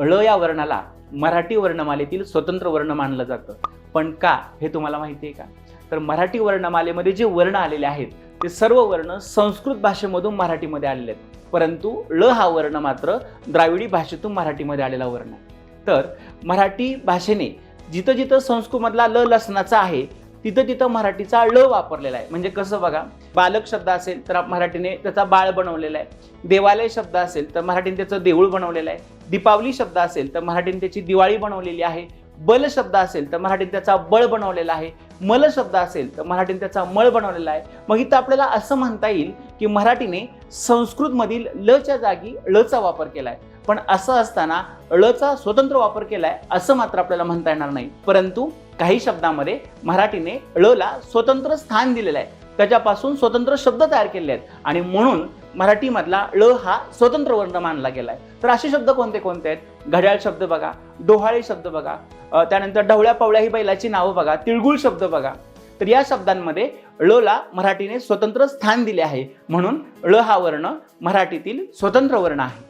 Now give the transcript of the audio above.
ळ या वर्णाला मराठी वर्णमालेतील स्वतंत्र वर्ण मानलं जातं. पण का? हे तुम्हाला माहिती आहे का? तर मराठी वर्णमालेमध्ये जे वर्ण आलेले आहेत ते सर्व वर्ण संस्कृत भाषेमधून मराठीमध्ये आलेले आहेत. परंतु ळ हा वर्ण मात्र द्राविडी भाषेतून मराठीमध्ये आलेला वर्ण आहे. तर मराठी भाषेने जिथं जिथं संस्कृतमधला ल लसणाचा आहे तिथं तिथं मराठीचा ळ वापरलेला आहे. म्हणजे कसं बघा बालक शब्द असेल तर मराठीने त्याचा बाळ बनवलेला आहे. देवालय शब्द असेल तर मराठीने त्याचं देऊळ बनवलेलं आहे. दीपावली शब्द असेल तर मराठीने त्याची दिवाळी बनवलेली आहे. बल शब्द असेल तर मराठीने त्याचा बळ बनवलेला आहे. मल शब्द असेल तर मराठीने त्याचा मळ बनवलेला आहे. मग इथं आपल्याला असं म्हणता येईल की मराठीने संस्कृतमधील लच्या जागी ळचा वापर केला आहे पण असं असताना ळचा स्वतंत्र वापर केला आहे असं मात्र आपल्याला म्हणता येणार नाही. परंतु काही शब्दामध्ये मराठीने ळला स्वतंत्र स्थान दिलेलं आहे. त्याच्यापासून स्वतंत्र शब्द तयार केले आहेत. आणि म्हणून मराठीमधला ळ हा स्वतंत्र वर्ण मानला गेला आहे तर असे शब्द कोणते कोणते आहेत? घड्याळ शब्द बघा डोहाळे शब्द बघा त्यानंतर ढवळ्या पवळ्या ही बैलाची नावं बघा तिळगुळ शब्द बघा. तर या शब्दांमध्ये ळला मराठीने स्वतंत्र स्थान दिले आहे. म्हणून ळ हा वर्ण मराठीतील स्वतंत्र वर्ण आहे.